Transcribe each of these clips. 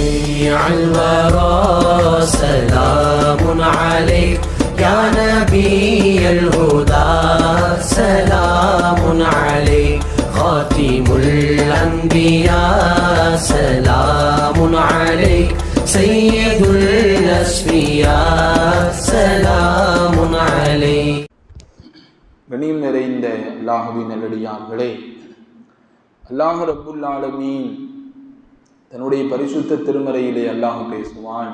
شفيع الورى سلام عليك يا نبي الهدى سلام عليك خاتم الأنبياء سلام عليك سيد الأسفياء سلام عليك கணியம் நிறைந்த அல்லாஹுவின் நல்லடியார்களே அல்லாஹ் ரப்புல் ஆலமீன் தன்னுடைய பரிசுத்த திருமறையிலே அல்லாஹ் பேசுவான்.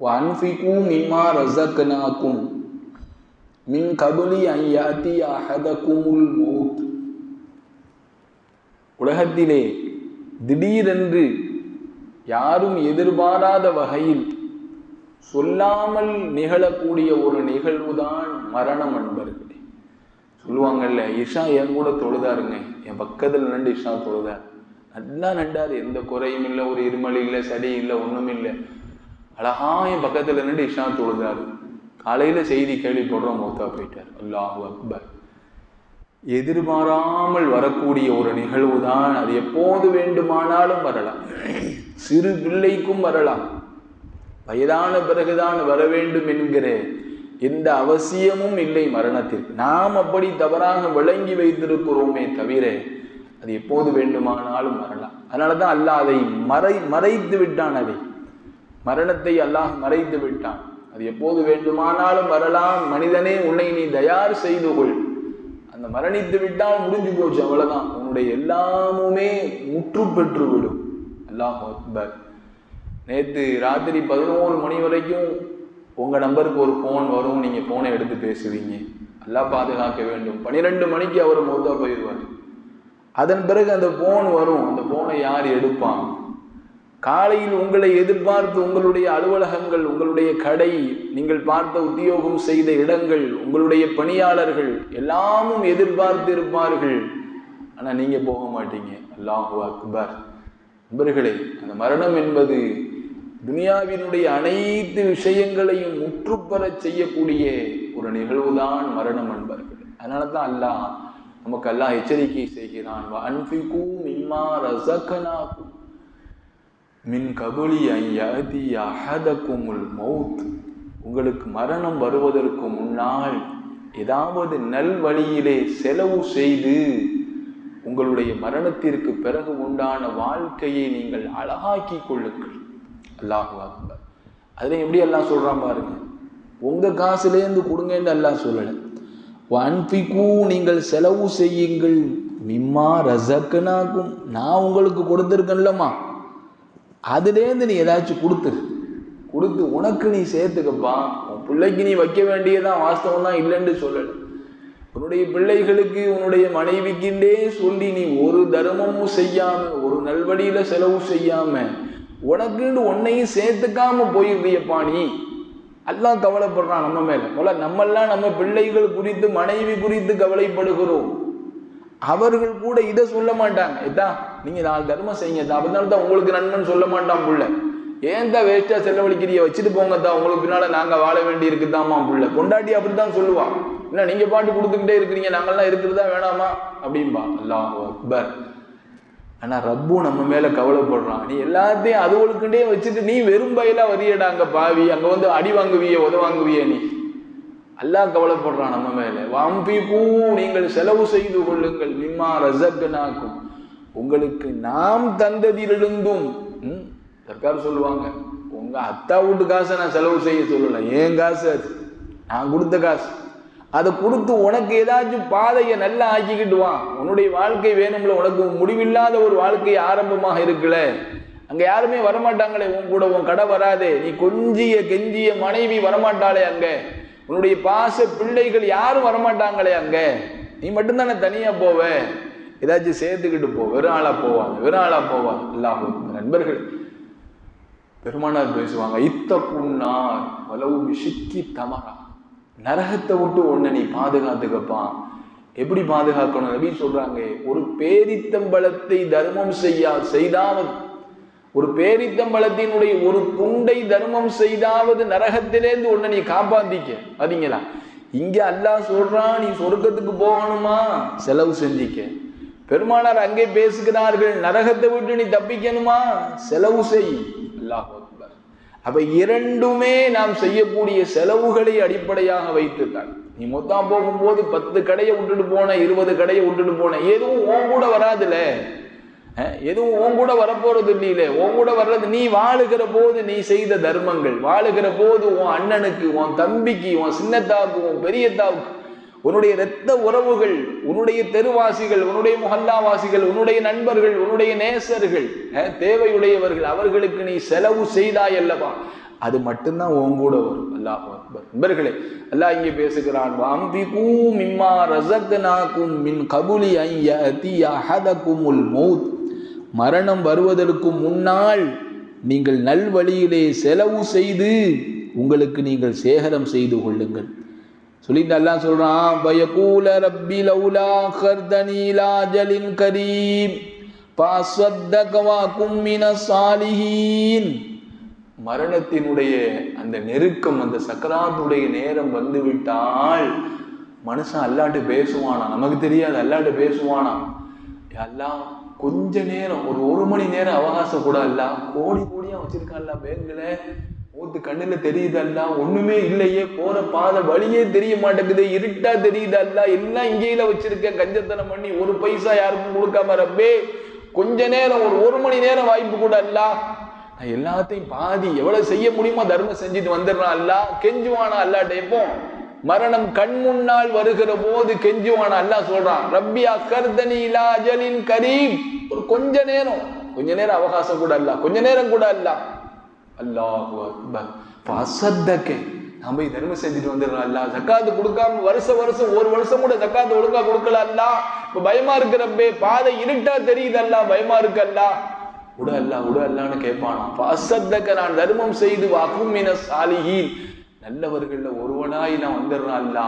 வன்ஃபிக்கும் மிம்மா ரசக்கனாக்கும் மின் கபலி ஐயாத்தி அஹதக்குமுல் மௌத். உலகத்திலே திடீரென்று யாரும் எதிர்பாராத வகையில் சொல்லாமல் நிகழக்கூடிய ஒரு நிகழ்வுதான் மரணம் அன்பர்களே சொல்லுவாங்கல்ல இஷா என் கூட தொழுதாருங்க என் பக்கத்தில் நின்று இஷா தொழுதார் நல்லா நண்டார் எந்த குறையும் இல்லை ஒரு இருமல் இல்லை சடி இல்லை ஒன்றும் இல்லை. அழகா என் பக்கத்தில் நின்று இஷா தொழுதாரு. காலையில் செய்தி கேள்விப்படுறோம் மௌத்தா போயிட்டார். அல்லாஹு அக்பர். எதிர்பாராமல் வரக்கூடிய ஒரு நிகழ்வு தான். அது எப்போது வேண்டுமானாலும் வரலாம். சிறு பிள்ளைக்கும் வரலாம். வயதான பிறகுதான் வர வேண்டும் என்கிற எந்த அவசியமும் இல்லை மரணத்திற்கு நாம் அப்படி தவறாக விளங்கி வைத்திருக்கிறோமே தவிர அது எப்போது வேண்டுமானாலும் வரலாம். அதனால தான் அல்லாஹ் அதை மறை மறைத்து விட்டான் அதை மரணத்தை அல்லாஹ் மறைத்து விட்டான். அது எப்போது வேண்டுமானாலும் வரலாம். மனிதனே உன்னை நீ தயார் செய்து கொள். அந்த மரணித்து விட்டால் முடிஞ்சு போச்சு அவ்வளவுதான். உன்னுடைய எல்லாமுமே முற்று பெற்று விடும் அல்லாஹ் அக்பர். நேற்று ராத்திரி பதினோரு மணி வரைக்கும் உங்கள் நம்பருக்கு ஒரு ஃபோன் வரும். நீங்கள் ஃபோனை எடுத்து பேசுவீங்க. எல்லாம் பாதுகாக்க வேண்டும். பன்னிரெண்டு மணிக்கு அவர் மௌத்தா போயிடுவார் அதன் பிறகு அந்த ஃபோன் வரும். அந்த ஃபோனை யார் எடுப்பான்? காலையில் உங்களை எதிர்பார்த்து உங்களுடைய அலுவலகங்கள் உங்களுடைய கடை நீங்கள் பார்த்த உத்தியோகம் செய்த இடங்கள் உங்களுடைய பணியாளர்கள் எல்லாமும் எதிர்பார்த்து இருப்பார்கள். ஆனால் நீங்கள் போக மாட்டீங்க. அல்லாஹு அக்பர். நண்பர்களே அந்த மரணம் என்பது துனியாவினுடைய அனைத்து விஷயங்களையும் முற்றுப்பெற செய்யக்கூடிய ஒரு நிகழ்வுதான் மரணம் என்பார்கள். அதனால தான் அல்லாஹ் நமக்கு எல்லாம் எச்சரிக்கை செய்கிறான். அன்பிகூ மிம்மா ரசகனாக்கும் மின் கபுலி ஐயாதி அஹதக்குமுல் மவுத் உங்களுக்கு மரணம் வருவதற்கு முன்னால் ஏதாவது நல் வழியிலே செலவு செய்து உங்களுடைய மரணத்திற்கு பிறகு உண்டான வாழ்க்கையை நீங்கள் அழகாக்கி கொள்ளுங்கள். அல்லாஹு அதில் எப்படி எல்லாம் சொல்கிறான் பாருங்க. உங்கள் காசுலேருந்து கொடுங்கன்னு எல்லாம் சொல்லலை. வன்பிக்கு நீங்கள் செலவு செய்யுங்கள். மிம்மா ரசக்கனாக்கும் நான் உங்களுக்கு கொடுத்துருக்கேன்லம்மா. அதுலேருந்து நீ ஏதாச்சும் கொடுத்துரு கொடுத்து உனக்கு நீ சேர்த்துக்கப்பா. உன் பிள்ளைக்கு நீ வைக்க வேண்டியதான் வாஸ்தவம் தான் இல்லைன்னு சொல்லலை. உன்னுடைய பிள்ளைகளுக்கு உன்னுடைய மனைவிக்குண்டே சொல்லி நீ ஒரு தர்மமும் செய்யாம ஒரு நல்வழியில செலவு செய்யாம உனக்குன்னு உன்னையும் சேர்த்துக்காம போயிருந்தியப்பா நீ. எல்லாம் கவலைப்படுறான் நம்ம மேல. முதல்ல நம்மெல்லாம் நம்ம பிள்ளைகள் குறித்து மனைவி குறித்து கவலைப்படுகிறோம். அவர்கள் கூட இதை சொல்ல மாட்டாங்க. இதான் நீங்க நாலு தர்மம் செய்யுங்க. அதனால தான் உங்களுக்கு நன்மைன்னு சொல்ல மாட்டான் புள்ள. ஏன் தான் வேஸ்டா செலவழிக்கிறிய வச்சுட்டு போங்க தான் உங்களுக்கு பின்னால நாங்க வாழ வேண்டி இருக்குதாமா புள்ள. பொண்டாட்டி அப்படித்தான் சொல்லுவான் இல்லை நீங்க பாட்டு கொடுத்துக்கிட்டே இருக்கிறீங்க. நாங்கெல்லாம் இருக்கிறதா வேணாமா? அப்படின்பா அல்லாஹ் அக்பர். ஆனால் ரப்பும் நம்ம மேலே கவலைப்படுறான். நீ எல்லாத்தையும் அதுகளுக்குண்டே வச்சுட்டு நீ வெறும் பயிலா வரியடா அங்கே பாவி. அங்கே வந்து அடி வாங்குவிய உத வாங்குவிய நீ. அல்லாஹ் கவலைப்படுறான் நம்ம மேலே. வாம்பி பூ நீங்கள் செலவு செய்து கொள்ளுங்கள். நிம்மா ரசக்கனாக்கும் உங்களுக்கு நாம் தந்ததிலிருந்தும் ம், சர்க்கார் சொல்லுவாங்க உங்கள் அத்தா வீட்டு காசை நான் செலவு செய்ய சொல்லலை. ஏன் காசு அது? நான் கொடுத்த காசு. அதை கொடுத்து உனக்கு ஏதாச்சும் பாதையை நல்லா ஆக்கிக்கிட்டு வா. உன்னுடைய வாழ்க்கை வேணும்ல உனக்கு முடிவில்லாத ஒரு வாழ்க்கை ஆரம்பமாக இருக்குல்ல. அங்க யாருமே வரமாட்டாங்களே உன் கூட உன் கடை வராதே. நீ கொஞ்சிய கெஞ்சிய மனைவி வரமாட்டாளே அங்க. உன்னுடைய பாச பிள்ளைகள் யாரும் வரமாட்டாங்களே அங்க. நீ மட்டும்தானே தனியா போவ. ஏதாச்சும் சேர்த்துக்கிட்டு போ. வெறும் ஆளா போவாங்க வெறும் ஆளா போவாங்க. அல்லாஹ் நண்பர்கள். பெருமானார் பேசுவாங்க இத்த புண்ணார் வலவு விஷிக்கி தமரா. நரகத்தை விட்டு ஒண்ணு நீ பாதுகாத்துக்கப்பான் எப்படி பாதுகாக்கணும்? நபி சொல்றாங்க ஒரு பேரித்தம்பளத்தை தர்மம் செய்யா செய்தாவது. ஒரு பேரித்தம்பளத்தினுடைய ஒரு துண்டை தர்மம் செய்தாவது நரகத்திலேருந்து ஒண்ணு நீ காப்பாத்திக்க. அதிங்களா இங்க அல்லாஹ் சொல்றான் நீ சொர்க்கத்துக்கு போகணுமா? செலவு செஞ்சிக்க. பெருமானார் அங்கே பேசுகிறார்கள் நரகத்தை விட்டு நீ தப்பிக்கணுமா? செலவு செய். அல்லாஹ் அப்ப இரண்டுமே நாம் செய்யக்கூடிய செலவுகளை அடிப்படையாக வைத்துத்தான். நீ மொத்தம் போகும்போது பத்து கடையை விட்டுட்டு போன இருபது கடையை விட்டுட்டு போன எதுவும் உன் கூட வராதுல. எதுவும் உன் கூட வரப்போறது இல்லையில. உன் கூட வர்றது நீ வாழுகிற போது நீ செய்த தர்மங்கள். வாழுகிற போது உன் அண்ணனுக்கு உன் தம்பிக்கு உன் சின்னத்தாவுக்கு உன் பெரியத்தாவுக்கு உன்னுடைய இரத்த உறவுகள் உன்னுடைய தெருவாசிகள் உன்னுடைய முகல்லாவாசிகள் உன்னுடைய நண்பர்கள் உன்னுடைய நேசர்கள் தேவையுடையவர்கள் அவர்களுக்கு நீ செலவு செய்தாய் அல்லவா? அது மட்டும்தான் உன் கூட வரும். அல்லாஹ் அக்பர். நண்பர்களே அல்லாஹ் இங்கே பேசுகிறான் வாம்பிகூ மிம்மா ரசக்னாக்கும் மின் கபுலி ஐய அத்திய உல் மௌத். மரணம் வருவதற்கு முன்னால் நீங்கள் நல்வழியிலே செலவு செய்து உங்களுக்கு நீங்கள் சேகரம் செய்து கொள்ளுங்கள். சொல்லிட்டு அல்லாஹ் சொல்றான் பயகூல ரப்பி லௌலா கர்தனிலா ஜலின் கரீம் பாஸ்வத்தகவா கும்மின சாலிஹீன். மரணத்தினுடைய அந்த நெருக்கம் அந்த சக்கராத்துடைய நேரம் வந்து விட்டால் மனுஷன் அல்லாட்டு பேசுவானா? நமக்கு தெரியாது அல்லாட்டு பேசுவானா? எல்லாம் கொஞ்ச நேரம் ஒரு ஒரு மணி நேரம் அவகாசம் கூட அல்ல கோடி கோடியா வச்சிருக்கான்ல பேங்க்ல மூத்து கண்ணுல தெரியுது அல்ல ஒண்ணுமே இல்லையே. போற பாதை வழியே தெரிய மாட்டேங்குது. இருட்டா தெரியுது அல்ல எல்லாம் இங்கேயில வச்சிருக்க கஞ்சத்தனம் பண்ணி ஒரு பைசா யாருக்கும் கொடுக்காம ரப்பே. கொஞ்ச நேரம் ஒரு ஒரு மணி நேரம் வாய்ப்பு கூட அல்ல. நான் எல்லாத்தையும் பாதி எவ்வளவு செய்ய முடியுமோ தர்மம் செஞ்சுட்டு வந்துடுறான் அல்ல. கெஞ்சுவானா அல்லாட்ட எப்போ மரணம் கண் முன்னால் வருகிற போது கெஞ்சுவானா அல்லாஹ் சொல்றான். ரப்பி அக்கர்தனி இலா அஜலின் கரீம். ஒரு கொஞ்ச நேரம். கொஞ்ச நேரம் அவகாசம் கூட அல்ல. கொஞ்ச நேரம் கூட அல்ல. அல்லாஹு அக்பர். ஃபசத்தக நாம போய் தர்மம் செஞ்சுட்டு வந்துடுறோம்? அல்ல ஜக்காத்து கொடுக்காம வருஷம் வருஷம் ஒரு வருஷம் கூட ஜக்காத்து ஒழுங்கா கொடுக்கல அல்லா இப்ப பயமா இருக்கிறப்பே பாதை இருட்டா தெரியுது அல்ல பயமா இருக்கு அல்லா உட அல்லா உட அல்லான்னு கேட்பானா ஃபசத்தக நான் தர்மம் செய்து வாக்கும் மின சாலிஹீன். நல்லவர்கள்ல ஒருவனாய் நான் வந்துடுறான் அல்லா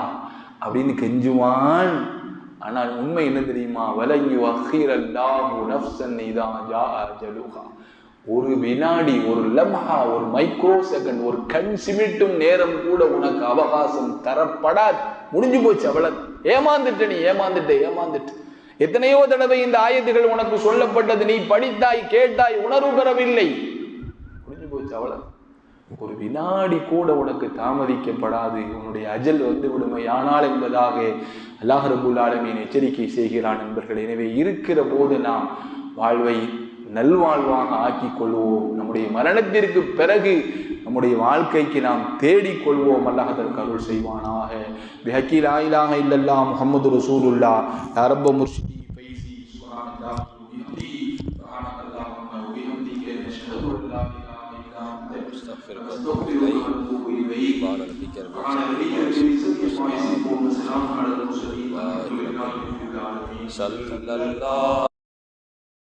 அப்படின்னு கெஞ்சுவான். ஆனால் உண்மை என்ன தெரியுமா? வலங்கி வஹீர் அல்லாஹு நஃப்சன் இதா ஜா அஜலுஹா ஒரு வினாடி ஒரு லம்ஹா ஒரு மைக்ரோ செகண்ட் ஒரு கண் சிமிட்டும் நேரம் கூட உனக்கு அவகாசம் தரப்படாது. முடிஞ்சு போச்சு அவ்வளவு. ஏமாந்துட்ட நீ ஏமாந்துட்ட ஏமாந்துட்டு. எத்தனையோ தடவை இந்த ஆயத்துகள் உனக்கு சொல்லப்பட்டது. நீ படித்தாய் கேட்டாய் உணர்வு பெறவில்லை. முடிஞ்சு போச்சு அவ்வளவு. ஒரு வினாடி கூட உனக்கு தாமதிக்கப்படாது. உன்னுடைய அஜல் வந்து விடுமையானால் என்பதாக அல்லாஹ் ரபுல் ஆலமீன் எச்சரிக்கை செய்கிறான் நண்பர்கள். எனவே இருக்கிற போது நாம் வாழ்வை நல்வாழ்வாக ஆக்கிக் கொள்வோம் நம்முடைய மரணத்திற்கு பிறகு நம்முடைய வாழ்க்கைக்கு நாம் தேடிக் கொள்வோம் அல்லாஹ் அதற்கு அருள் செய்வானாக பிஹக்கி லா இலாஹ இல்லல்லா முஹம்மது ரசூலுல்லா அரப முர்ஷிதி ஃபைசி சுப்ஹானல்லாஹ் வபிஹம்திஹி சுப்ஹானல்லாஹும்ம வபிஹம்திக நஷ்ஹது அன் லா இலாஹ இல்லா அன்த نستغفرك نستغفرك ونتوب إليك سبحان ربك رب سبحان ربك رب العزة عما يصفون وسلام على المرسلين والحمد لله رب العالمين صلى الله